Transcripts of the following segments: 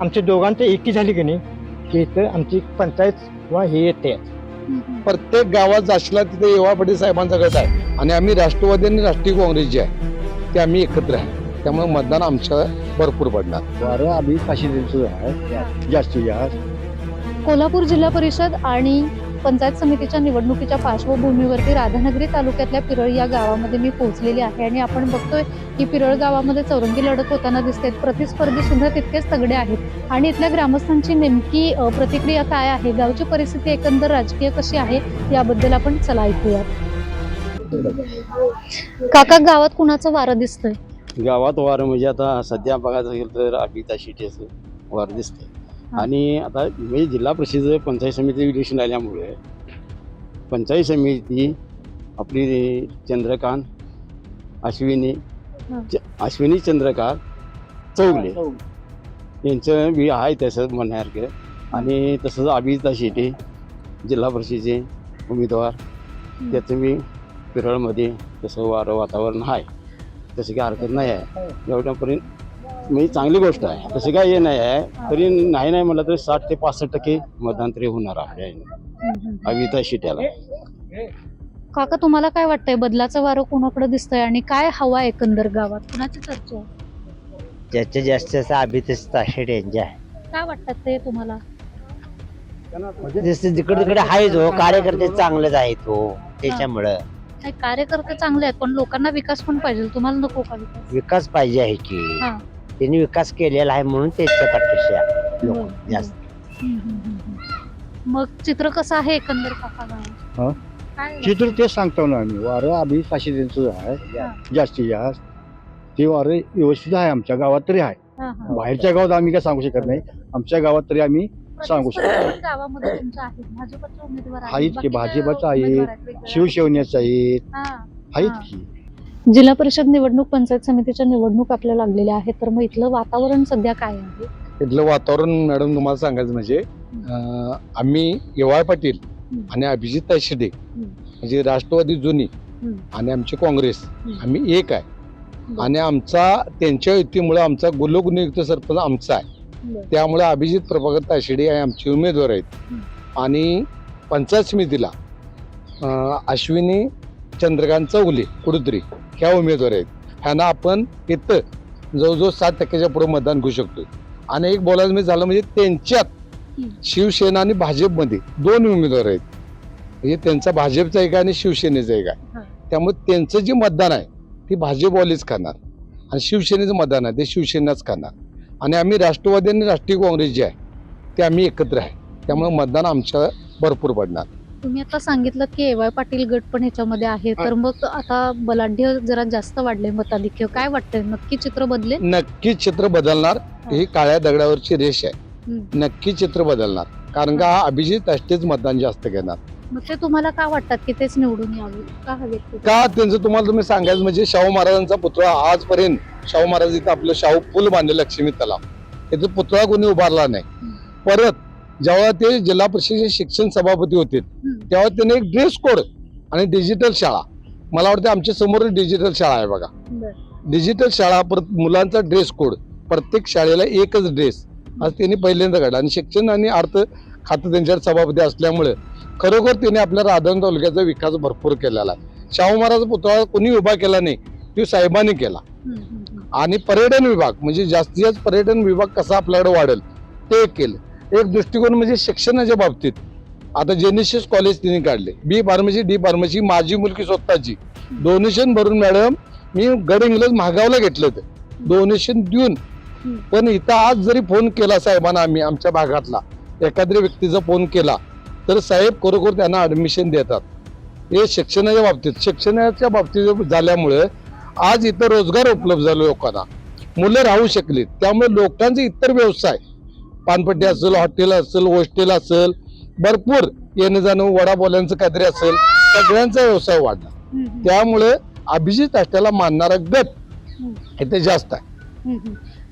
आमच्या दोघांचं एकी झाली की नाही की इथं आमची पंचायत किंवा हे येते. प्रत्येक गावात जाशीला तिथे युवा पाटील साहेबांचा गट आहे. आणि आम्ही राष्ट्रवादी आणि राष्ट्रीय काँग्रेस जे आहे. ते आम्ही एकत्र आहे. त्यामुळे मतदान आमच्या भरपूर पडणार. वारं आम्ही काशी दिवस आहे. जास्तीत जास्त. कोल्हापूर जिल्हा परिषद आणि पंचायत समितीच्या निवडणुकीच्या पार्श्वभूमीवरती राधानगरी तालुक्यातल्या पिरळ या गावामध्ये मी पोहोचलेली आहे आणि आपण बघतोय की पिरळ गावामध्ये चौरंगी लढत होताना दिसते. प्रतिस्पर्धी सुद्धा तितकेच तगडे आहेत. आणि इथल्या ग्रामस्थांची नेमकी प्रतिक्रिया काय आहे? गावची परिस्थिती एकंदर राजकीय कशी आहे? याबद्दल आपण चला ऐकूया काका गावात कुणाचं वारं दिसतंय? गावात वारं म्हणजे आता सध्या बघायचं गेलं तर अभिता शिटेचं वारं दिसतंय. आणि आता म्हणजे जिल्हा परिषद पंचायत समिती इलेक्शन आल्यामुळे पंचायत समिती आपली चंद्रकांत अश्विनी हा. च- अश्विनी चंद्रकांत चौगले. यांचं बी आहे तसं म्हणण्यासारखं. आणि तसंच अभिता शेटे जिल्हा परिषदेचे उमेदवार. त्याचं बी पिरळमध्ये तसं वारं वातावरण आहे. तशी काही हरकत नाही आहे. एवढ्यापर्यंत म्हणजे चांगली गोष्ट आहे. तसं काय हे नाही आहे. तरी नाही नाही म्हटलं तरी साठ ते पासष्ट टक्के मतदान तरी होणार आहे. अविता शिट्याला. काका तुम्हाला काय वाटतंय? बदलाचं वारं कोणाकडे दिसतंय आणि काय हवा एकंदर गावात? कुणाची चर्चा आहे? ज्याच्या जास्त असं अभितेश ताशेड यांचे आहे. काय वाटतात ते तुम्हाला? जसं जिकडे तिकडे आहेच हो कार्यकर्ते चांगलेच आहेत हो त्याच्यामुळं. नाही, कार्यकर्ते चांगले आहेत पण लोकांना विकास पण पाहिजे. तुम्हाला नको का विकास? विकास पाहिजे आहे की. हा. त्यांनी विकास केलेला आहे म्हणून त्याच्या पाठीशी लोक जास्त हम्म, हम्म, हम्म. मग चित्र कसं आहे एकंदर काका गावात हा? काय चित्र तेच सांगतो ना आम्ही वारं आम्ही काशी दिवस आहे जास्तीत जास्त ते वारं व्यवस्थित आहे आमच्या गावात तरी आहे हा, हा. बाहेरच्या गावात आम्ही काय सांगू शकत नाही आमच्या गावात तरी आम्ही सांगू शकतो. प्रतिस्पर्धी गावामध्ये तुमच्या आहेत भाजपचे उमेदवार आहेत. आहेत की, बाकीचे भाजपचं आहे, उमेदवार आहेत. शिवसेनेच आहेत हा. आहेत हा. की जिल्हा परिषद निवडणूक पंचायत समितीच्या निवडणूक आपल्या लागलेल्या आहेत तर मग इथलं वातावरण सध्या काय आहे इथलं वातावरण मॅडम तुम्हाला सांगायचं म्हणजे आम्ही येवाळ पाटील. आणि अभिजित ताई शिंदे म्हणजे राष्ट्रवादी जुनी. आणि आमची काँग्रेस. आम्ही एक आहे. आणि आमचा त्यांच्या युतीमुळे आमचा गुल्लोगुनियुक्त सरपंच आमचा आहे. त्यामुळे अभिजित प्रभाकर ताशिडे हे आमचे उमेदवार आहेत. आणि पंचायत समितीला अश्विनी चंद्रकांत चौगले कुडुद्री ह्या उमेदवार आहेत. ह्यांना आपण इथं जवळजवळ सात टक्क्याच्या पुढे मतदान घेऊ शकतो आणि एक बोलायचं म्हणजे झालं म्हणजे त्यांच्यात. शिवसेना आणि भाजपमध्ये दोन उमेदवार आहेत. म्हणजे त्यांचा भाजपचा एक आहे आणि शिवसेनेचा एक. आहे. त्यामुळे त्यांचं जे मतदान आहे ते भाजपवालेच खाणार. आणि शिवसेनेचं मतदान आहे ते शिवसेनाच खाणार. आणि आम्ही राष्ट्रवादी आणि राष्ट्रीय काँग्रेस जे आहे ते आम्ही एकत्र आहे. त्यामुळे मतदान आमच्या भरपूर पडणार. तुम्ही आता सांगितलं की एवाय पाटील गट पण ह्याच्यामध्ये आहे. तर मग आता बलाढ्य जरा जास्त वाढले मताधिक्य. काय वाटतंय? नक्की चित्र बदलेल नक्की चित्र बदलणार. ही. काळ्या दगडावरची रेष आहे. नक्की चित्र बदलणार. कारण का हा. अभिजित अष्टेच मतदान जास्त घेणार. मग ते तुम्हाला का वाटतात की तेच निवडून यावे? का हवेत ते? का त्यांचं तुम्हाला तुम्ही सांगायचं म्हणजे शाहू महाराजांचा पुतळा आजपर्यंत शाहू महाराज इथं आपलं शाहू पूल बांधले लक्ष्मी तलाव. त्याचा पुतळा कोणी उभारला नाही. परत जेव्हा ते जिल्हा परिषदेचे शिक्षण सभापती होते. तेव्हा त्याने एक ड्रेस कोड आणि डिजिटल शाळा. मला वाटतं आमच्यासमोर डिजिटल शाळा आहे बघा. डिजिटल शाळा परत मुलांचा ड्रेस कोड. प्रत्येक शाळेला एकच ड्रेस. आज त्यांनी पहिल्यांदा काढला. आणि शिक्षण आणि अर्थ खातं त्यांच्यावर सभापती असल्यामुळे खरोखर त्यांनी आपल्या राधन तालुक्याचा विकास भरपूर केलेला आहे. शाहू महाराज पुतळा कोणी उभा केला नाही तो साहेबांनी केला. आणि पर्यटन विभाग म्हणजे जास्तीत जास्त पर्यटन विभाग कसा आपल्याकडे वाढेल ते केलं. एक दृष्टिकोन म्हणजे शिक्षणाच्या बाबतीत. आता जेनेसिस कॉलेज तिने काढले. बी फार्मसी डी फार्मसी माझी मुलगी स्वतःची. डोनेशन भरून मॅडम मी गड इंग्लज महागावला घेतलं होतं. डोनेशन देऊन. पण इथं आज जरी फोन केला साहेबांना आम्ही आमच्या भागातला एखाद्या व्यक्तीचा फोन केला तर साहेब खरोखर त्यांना ऍडमिशन देतात. हे शिक्षणाच्या बाबतीत शिक्षणाच्या बाबतीत झाल्यामुळे आज इथं रोजगार उपलब्ध झालो लोकांना. मुलं राहू शकली त्यामुळे लोकांचे इतर व्यवसाय पानपट्टी असेल हॉटेल असेल हॉस्टेल असेल भरपूर येणं जाणं वडापोल्यांचं काहीतरी असेल सगळ्यांचा व्यवसाय वाढला. त्यामुळे अभिजित अष्टाला मानणारा गट. इथे जास्त आहे.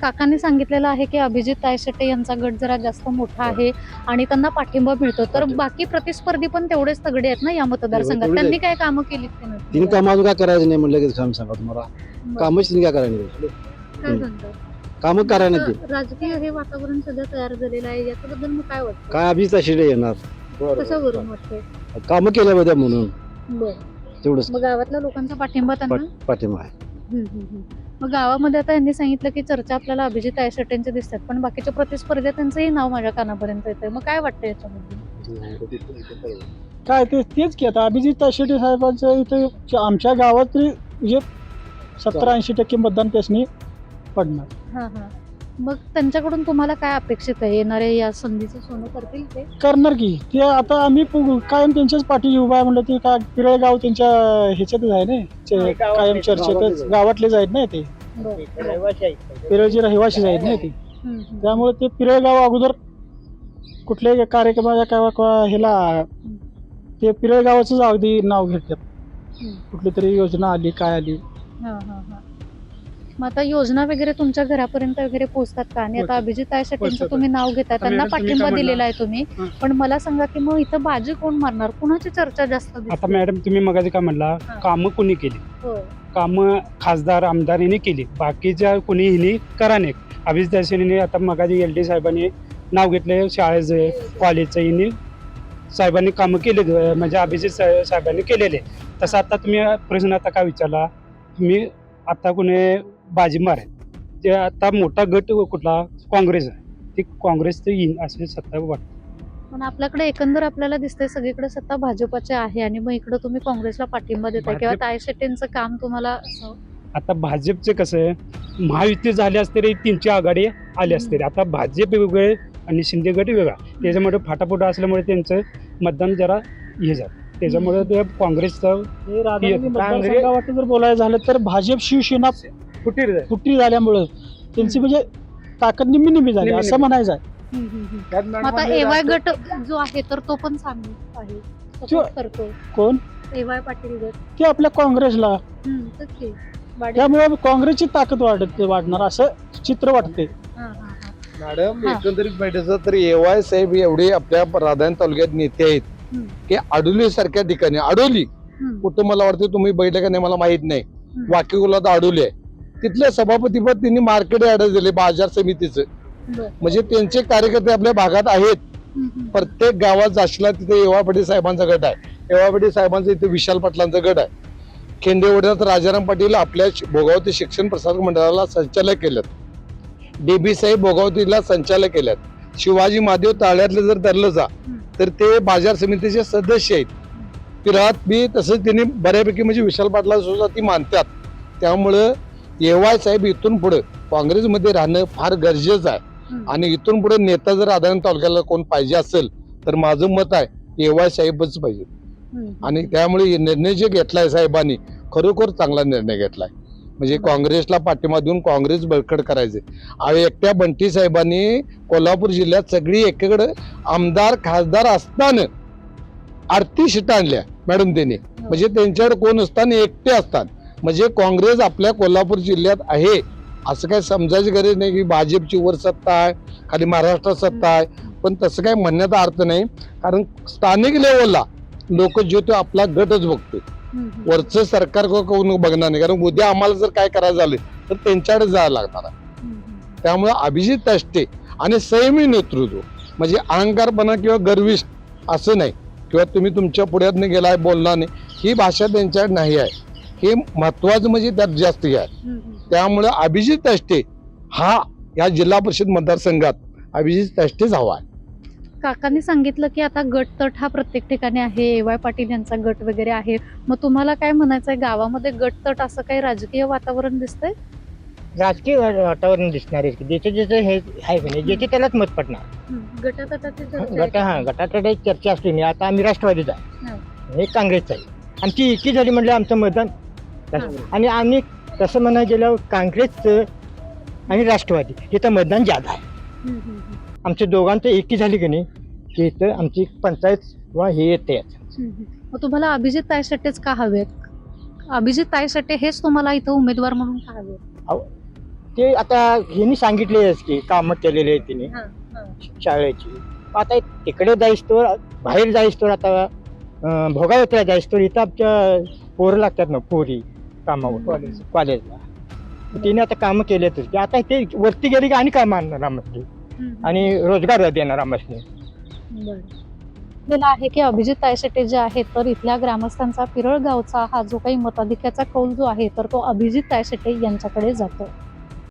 काकांनी सांगितलेलं आहे की अभिजित तायशेटे यांचा गट जरा जास्त मोठा आहे आणि त्यांना पाठिंबा मिळतो. तर बाकी प्रतिस्पर्धी पण तेवढेच तगडे आहेत ना या मतदारसंघात? त्यांनी काय कामं केली तिने काम अजून काय करायचं नाही म्हणलं की सांग तुम्हाला. कामच तिने काय करायला सांगता? कामं करा ना ते. राजकीय हे वातावरण सध्या तयार झालेलं आहे याच्याबद्दल मग काय वाटतं? काय अभिज तशी येणार कशावरून वाटतंय? कामं केल्यामध्ये म्हणून. बरं. तेवढंच. मग गावातल्या लोकांचा पाठिंबा त्यांना? पाठिंबा आहे. हम्म, हम्म, हम्म. मग गावामध्ये आता यांनी सांगितलं की चर्चा आपल्याला अभिजित आयशेटेंचे दिसतात पण बाकीच्या प्रतिस्पर्ध्या त्यांचंही नाव माझ्या कानापर्यंत येतंय. मग काय वाटतं याच्याबद्दल? काय ते तेच की आता अभिजित शेट्टी साहेबांचं इथं च- आमच्या गावात तरी म्हणजे सत्तर ऐंशी टक्के मतदान त्यासनी पडणार. मग त्यांच्याकडून तुम्हाला काय अपेक्षित आहे? येणाऱ्या या संधीचं सोनं करतील ते? करणार की. ते आता आम्ही पु- कायम त्यांच्याच पाठी उभा आहे म्हणलं ते काय पिरळगाव त्यांच्या ह्याच्यातच आहे ना? चे- कायम चर्चेतच गावातलेच आहेत ना ते? पिरळचे रहिवाशीच आहेत ना ते? हम्म, हम्म. त्यामुळे ते पिरळगाव अगोदर कुठल्याही कार्यक्रमाच्या किंवा किंवा ह्याला ते पिरळगावाचंच अगदी नाव घेतात. हम्म. कुठली तरी योजना आली काय आली. हा, हा, हा. मग आता योजना वगैरे तुमच्या घरापर्यंत वगैरे पोहोचतात का? आणि आता अभिजित पोहोचतात. तुम्ही नाव घेता त्यांना पाठिंबा दिलेला आहे तुम्ही. पण मला सांगा की मग इथं बाजी कोण मारणार? कुणाची चर्चा जास्त आता? मॅडम तुम्ही मगाशी काय म्हणला. कामं कोणी केली. कामं खासदार आमदार यांनी केली. बाकीच्या कोणी हिनी करा नाही अभिजित दासिनी आता मगाशी एल डी साहेबांनी नाव घेतले शाळेचं कॉलेजचं यांनी साहेबांनी कामं केले म्हणजे अभिजित साहे- साहेबांनी केलेले. तसं आता तुम्ही प्रश्न आता काय विचारला? मी आता कोणी बाजी मार जे आता मोठा गट कुठला? काँग्रेस आहे. ती काँग्रेसचं येईन असे सत्ता वाटतं. पण आपल्याकडे एकंदर आपल्याला दिसतंय सगळीकडे सत्ता भाजपचे आहे आणि मग इकडे तुम्ही काँग्रेसला पाठिंबा देताय किंवा भाजप- तायशेट्टींचं काम तुम्हाला असं- आता भाजपचे कसं आहे? महायुती झाली असते रे तीनची आघाडी आली असते रे. आता भाजप वेगळे आणि शिंदे गट वेगळा. त्याच्यामुळे फाटाफुटा असल्यामुळे त्यांचं मतदान जरा हे झालं. त्याच्यामुळे ते काँग्रेसचं हे राधानगरी काँग्रेस- जर बोलायचं झालं तर भाजप शिवसेना फुटीर. फुटी झाल्यामुळं त्यांची म्हणजे ताकद निम्मी निम्मी झाली निम्मी- असं म्हणायचं आहे. मग आता एवाय गट जो आहे तर तो पण सांगत आहे करतो कोण एवाय पाटील गट ते आपल्या काँग्रेसला हम्म, तेच की. वाढेल. त्यामुळे काँग्रेसची ताकद वाढत वाढणार असं चित्र वाटते हा, हा, हा. मॅडम हा. एकंदरीत माहिती तर एवाय साहेब एवढे आपल्या राधान तालुक्यात नेते आहेत हम्म. की आडोली सारख्या ठिकाणी आडोली हम्म, कुठं मला वाटतं तुम्ही बैठक का नाही मला माहीत नाही हम्म. वाकीकुलात आडोली आहे तिथल्या सभापतीपद त्यांनी मार्केट ऍड्रेस दिले बाजार समितीचं. म्हणजे त्यांचे कार्यकर्ते आपल्या भागात आहेत. प्रत्येक गावात जाशीला तिथे येवा पाटील साहेबांचा गट आहे. येवा पाटील साहेबांचा इथे विशाल पाटलांचा गट आहे. खेंडेवड्यात राजाराम पाटील आपल्या भोगावती शिक्षण प्रसारक मंडळाला संचालक केलेत. डेबी साहेब भोगावतीला संचालक केल्यात शिवाजी महादेव ताळ्यातलं जर धरलं जा तर ते बाजार समितीचे सदस्य आहेत. पिरात बी तसंच त्यांनी बऱ्यापैकी म्हणजे विशाल पाटला सुद्धा ती मानतात. त्यामुळं येवाय साहेब इथून पुढे काँग्रेसमध्ये राहणं फार गरजेचं आहे. आणि इथून पुढे नेता जर आदान तालुक्याला कोण पाहिजे असेल तर माझं मत आहे येवाय साहेबच पाहिजे. आणि त्यामुळे हे निर्णय जे घेतलाय साहेबांनी खरोखर चांगला निर्णय घेतलाय. म्हणजे काँग्रेसला पाठिंबा देऊन काँग्रेस बळकट करायचे आणि एकट्या बंटी साहेबांनी कोल्हापूर जिल्ह्यात सगळी एकीकडे आमदार खासदार असताना आरती शिटा आणल्या मॅडम त्यांनी. म्हणजे त्यांच्याकडे कोण असताना एकटे असतात. म्हणजे काँग्रेस आपल्या कोल्हापूर जिल्ह्यात आहे. असं काय समजायची गरज नाही की भाजपची वर सत्ता आहे खाली महाराष्ट्रात सत्ता आहे. पण तसं काय म्हणण्याचा अर्थ नाही. कारण स्थानिक लेवलला लोक जो तो आपला गटच बघतो. वरचं सरकार को- कोण बघणार नाही? कारण उद्या आम्हाला जर काय करायचं झालं तर त्यांच्याकडे जायला लागणार आहे. त्यामुळे अभिजित ताष्टे आणि संयमी नेतृत्व म्हणजे अहंकारपणा किंवा गर्विष्ठ असं नाही. किंवा तुम्ही तुमच्या पुढ्यात गेलाय बोलणार नाही ही भाषा त्यांच्याकडे नाही आहे. हे महत्वाचं म्हणजे त्यात जास्त हे आहे. त्यामुळे अभिजित ताष्टे हा या जिल्हा परिषद मतदारसंघात अभिजित ताष्टेच हवा आहे. काकांनी सांगितलं की आता गट तट हा प्रत्येक ठिकाणी आहे. ए वाय पाटील यांचा गट वगैरे आहे. मग तुम्हाला काय म्हणायचंय? गावामध्ये गट तट असं काही राजकीय वातावरण दिसतंय? राजकीय वातावरण दिसणार आहे. ज्याचे ज्याचे हे आहे की नाही ज्याचे त्यालाच मत पडणार. गटातटाची चर्चा आहे गट हा एक चर्चा असते नाही. आता आम्ही राष्ट्रवादीचा हा. आहे. हे. काँग्रेसचा आहे. आमची एकी झाली म्हटलं आमचं मतदान हा. आणि आम्ही तसं म्हणायला गेलं काँग्रेसचं आणि राष्ट्रवादी इथं मतदान जादा आहे हम्म, हम्म, हम्म. आमच्या दोघांचं एकी झाली की नाही की इथं आमची पंचायत किंवा हे येते हम्म, हम्म. मग तुम्हाला अभिजित तायसट्टेच का हवेत अभिजित तायसट्टे हेच तुम्हाला इथं उमेदवार म्हणून का हवेत ते आता ह्यांनी सांगितलेच की कामं केलेले आहेत तिने हा, हा. शाळेची आता तिकडे जाईस्तोवर बाहेर जाईस्तोवर आता अं, भोगावतीला जाईस्तोवर इथं आमच्या पोरं लागतात ना पोरी कामावर. कॉलेज. कॉलेजला. तिने आता कामं केलेतच की आता ते वरती गेली की आणि काम आणणार आम्हाला? आणि रोजगार देणार आम्हाला. दिला आहे की अभिजित तायसेटे जे आहेत तर इथल्या ग्रामस्थांचा पिरळ गावचा हा जो काही मताधिक्याचा कौल जो आहे तर तो अभिजित तायसेटे यांच्याकडे जातो.